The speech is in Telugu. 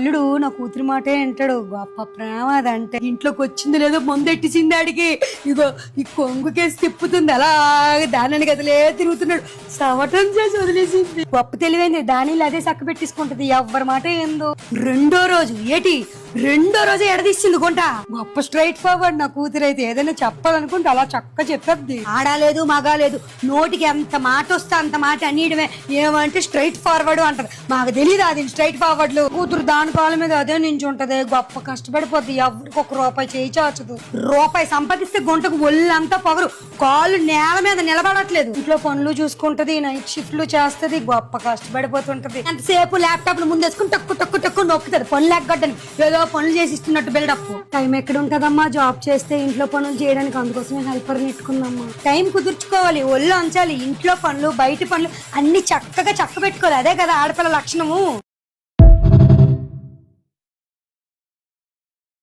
అల్లుడు నా కూతురి మాటే వింటాడు గొప్ప ప్రేమ అదంటే ఇంట్లోకి వచ్చింది లేదో ముందెట్టిసింది ఆడికి? ఇగో ఈ కొంగుకేసి తిప్పుతుంది. అలాగే దానిని గదిలే తిరుగుతున్నాడు. సవటం చేసి వదిలేసింది. గొప్ప తెలివైంది. దానిలో అదే చక్క పెట్టించుకుంటది ఎవ్వరి మాట ఏందో. రెండో రోజు ఏటి? రెండో రోజు ఎడదీసింది కొంట గొప్ప స్ట్రైట్ ఫార్వర్డ్ నా కూతురైతే ఏదైనా చెప్పాలనుకుంటే అలా చక్క చెప్పద్ది. ఆడాలేదు మగాలేదు నోటికి ఎంత మాట వస్తే అంత మాట అనియడమే. ఏమంటే స్ట్రైట్ ఫార్వర్డ్ అంటారు మాకు తెలియదు అది స్ట్రైట్ ఫార్వర్డ్ కూతురు దాని కాలం మీద అదే నుంచి ఉంటది గొప్ప కష్టపడిపోద్ది. ఎవరికి ఒక రూపాయి చేయించవచ్చు రూపాయి సంపాదిస్తే గుంటకు ఒళ్ళంతా పగరు. కాళ్ళు నేల మీద నిలబడట్లేదు. ఇంట్లో పనులు చూసుకుంటది నైట్ షిఫ్ట్లు చేస్తది. గొప్ప కష్టపడిపోతుంటది. ఎంతసేపు ల్యాప్టాప్ ముందేసుకుని టక్కు టక్కు టక్కు నొక్కుతుంది. పనులు ఎగ్గొట్టని. ఏదో పనులు చేసి ఇస్తున్నట్టు బిల్డప్ టైం ఎక్కడ ఉంటదమ్మా? జాబ్ చేస్తే ఇంట్లో పనులు చేయడానికి అందుకోసమే హెల్పర్ నెట్టుకుందమ్మా టైం కుదుర్చుకోవాలి. ఒళ్ళు అంచాలి. ఇంట్లో పనులు బయట పనులు అన్ని చక్కగా చక్క పెట్టుకోవాలి అదే కదా ఆడపిల్ల లక్షణము.